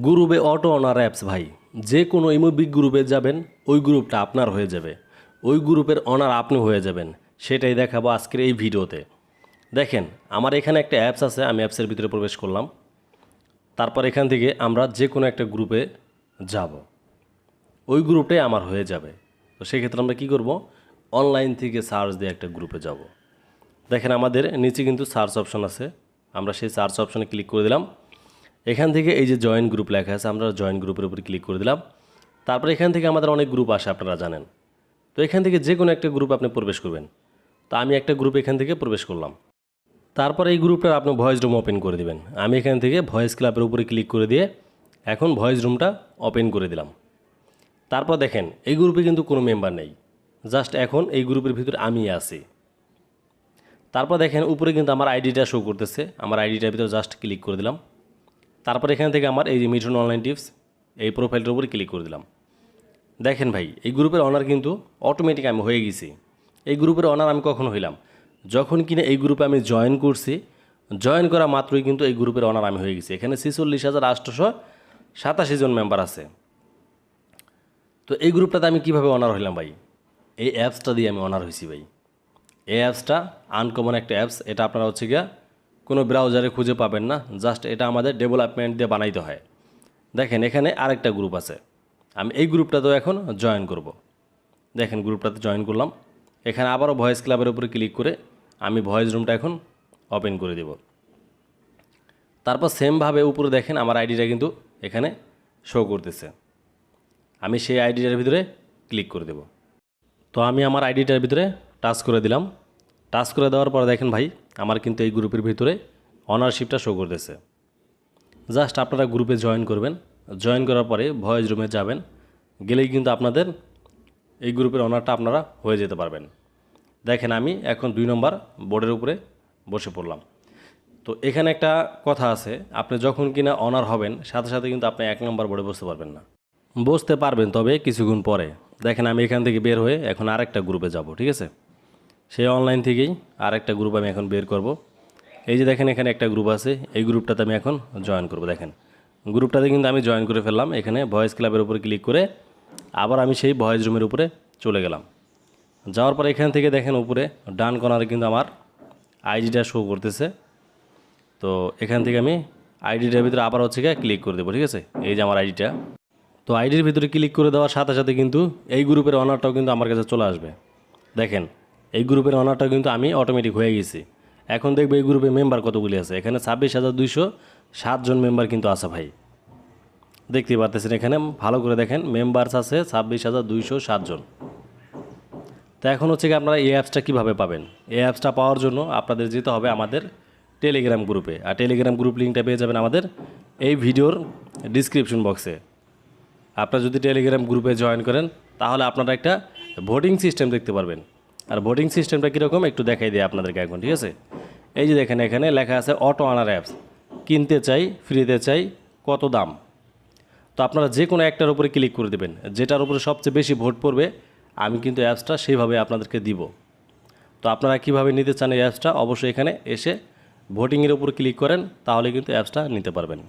গ্রুপে auto honour apps ভাই। যে কোনো ইমোবিক গ্রুপে যাবেন, ওই গ্রুপটা আপনার হয়ে যাবে। ওই গ্রুপের অনার আপনি হয়ে যাবেন। সেটাই দেখাবো আজকের এই ভিডিওতে। দেখেন, আমার এখানে একটা অ্যাপস আছে, আমি অ্যাপসের ভিতরে প্রবেশ করলাম। তারপর এখান থেকে আমরা যে কোনো একটা গ্রুপে যাব। ওই গ্রুপটাই আমার হয়ে যাবে। তো সেক্ষেত্রে আমরা কী করব? অনলাইন থেকে সার্চ দিয়ে একটা গ্রুপে যাব। দেখেন, আমাদের নিচে কিন্তু সার্চ অপশন আছে। আমরা সেই সার্চ অপশনে ক্লিক করে দিলাম। এখান থেকে এই যে জয়েন গ্রুপ লেখা আছে, আমরা জয়েন গ্রুপের উপর ক্লিক করে দিলাম। তারপর এখান থেকে আমাদের অনেক গ্রুপ আসে, আপনারা জানেন। তো এখান থেকে যে কোনো একটা গ্রুপ আপনি প্রবেশ করবেন। তো আমি একটা গ্রুপ এখান থেকে প্রবেশ করলাম। তারপর এই গ্রুপটার আপনি ভয়েস রুম ওপেন করে দিবেন। আমি এখান থেকে ভয়েস ক্লাবের উপরে ক্লিক করে দিয়ে এখন ভয়েস রুমটা ওপেন করে দিলাম। তারপর দেখেন, এই গ্রুপে কিন্তু কোনো মেম্বার নেই। জাস্ট এখন এই গ্রুপের ভিতরে আমি আছি। তারপর দেখেন, উপরে কিন্তু আমার আইডিটা শো করতেছে। আমার আইডিটার ভিতরে জাস্ট ক্লিক করে দিলাম। তারপর এখান থেকে আমার এই যে মিঠুন অনলাইন টিপস এই প্রোফাইলটার উপরে ক্লিক করে দিলাম। দেখেন ভাই, এই গ্রুপের অনার কিন্তু অটোমেটিক আমি হয়ে গেছি। এই গ্রুপের অনার আমি কখন হইলাম। যখন কিনা এই গ্রুপে আমি জয়েন করছি জয়েন করা মাত্রই কিন্তু এই গ্রুপের অনার আমি হয়ে গেছি। এখানে ছেচল্লিশ হাজার আটশোশো সাতাশি জন মেম্বার আছে। তো এই গ্রুপটাতে আমি কীভাবে অনার হইলাম ভাই? এই অ্যাপসটা দিয়ে আমি অনার হয়েছি ভাই। এই অ্যাপসটা আনকমন একটা অ্যাপস এটা আপনারা হচ্ছে গিয়া কোনো ব্রাউজারে খুঁজে পাবেন না জাস্ট এটা আমাদের ডেভেলপমেন্ট দিয়ে বানাইতে হয়। দেখেন, এখানে আরেকটা গ্রুপ আছে। আমি এই গ্রুপটাতেও এখন জয়েন করব। দেখেন গ্রুপটাতে জয়েন করলাম। এখানে আবারও ভয়েস ক্লাবের উপরে ক্লিক করে আমি ভয়েস রুমটা এখন ওপেন করে দেব। তারপর সেমভাবে উপরে দেখেন, আমার আইডিটা কিন্তু এখানে শো করতেছে। আমি সেই আইডিটার ভিতরে ক্লিক করে দেব। তো আমি আমার আইডিটার ভিতরে টাচ করে দিলাম। টাচ করে দেওয়ার পর দেখেন ভাই আমার কিন্তু এই গ্রুপের ভিতরে অনারশিপটা শো করতেছে। জাস্ট আপনারা গ্রুপে জয়েন করবেন। জয়েন করার পরে ভয়েস রুমে যাবেন। গেলেই কিন্তু আপনাদের এই গ্রুপের অনারটা আপনারা হয়ে যেতে পারবেন। দেখেন আমি এখন দুই নম্বর বোর্ডের উপরে বসে পড়লাম। তো এখানে একটা কথা আছে, আপনি যখন কিনা অনার হবেন, সাথে সাথে কিন্তু আপনি এক নম্বর বোর্ডে বসতে পারবেন না। বসতে পারবেন তবে কিছুক্ষণ পরে। দেখেন আমি এখান থেকে বের হয়ে এখন আরেকটা গ্রুপে যাব, ঠিক আছে? সেই অনলাইন থেকেই আরেকটা গ্রুপ আমি এখন বের করব। এই যে দেখেন এখানে একটা গ্রুপ আছে, এই গ্রুপটাতে আমি এখন জয়েন করব। দেখেন গ্রুপটাতে কিন্তু আমি জয়েন করে ফেললাম। এখানে ভয়েস ক্লাবের উপরে ক্লিক করে আবার আমি সেই ভয়েস রুমের উপরে চলে গেলাম। যাওয়ার পর এখান থেকে দেখেন উপরে ডান কর্নারে কিন্তু আমার আইডিটা শো করতেছে। তো এখান থেকে আমি আইডিটার ভিতরে আবার হচ্ছে গিয়ে ক্লিক করে দেবো, ঠিক আছে? এই যে আমার আইডিটা তো আইডির ভিতরে ক্লিক করে দেওয়ার সাথে সাথে কিন্তু এই গ্রুপের অনারটাও কিন্তু আমার কাছে চলে আসবে। দেখেন এই গ্রুপের অনারটা কিন্তু আমি অটোমেটিক হয়ে গেছি। এখন দেখব এই গ্রুপে মেম্বার কতগুলি আছে। এখানে ছাব্বিশ হাজার দুইশো সাতজন মেম্বার কিন্তু আছে ভাই। দেখতে পারতেছেন এখানে, ভালো করে দেখেন মেম্বার্স আছে ছাব্বিশ হাজার দুইশো সাতজন তো এখন হচ্ছে কি আপনারা এই অ্যাপসটা কীভাবে পাবেন? এই অ্যাপসটা পাওয়ার জন্য আপনাদের যেতে হবে আমাদের টেলিগ্রাম গ্রুপে আর টেলিগ্রাম গ্রুপ লিঙ্কটা পেয়ে যাবেন আমাদের এই ভিডিওর ডিসক্রিপশন বক্সে আপনারা যদি টেলিগ্রাম গ্রুপে জয়েন করেন, তাহলে আপনারা একটা ভোটিং সিস্টেম দেখতে পারবেন। আর ভোটিং সিস্টেমটা কীরকম একটু দেখাই দিই আপনাদেরকে এখন, ঠিক আছে? এই যে দেখেন, এখানে লেখা আছে অটো আনার অ্যাপস কিনতে চাই, ফ্রিতে চাই, কত দাম? তো আপনারা যে কোনো একটার উপরে ক্লিক করে দেবেন। যেটার উপরে সবচেয়ে বেশি ভোট পড়বে, আমি কিন্তু অ্যাপসটা সেইভাবে আপনাদেরকে দিব। তো আপনারা কীভাবে নিতে চান এই অ্যাপসটা অবশ্যই এখানে এসে ভোটিংয়ের উপর ক্লিক করেন, তাহলে কিন্তু অ্যাপসটা নিতে পারবেন।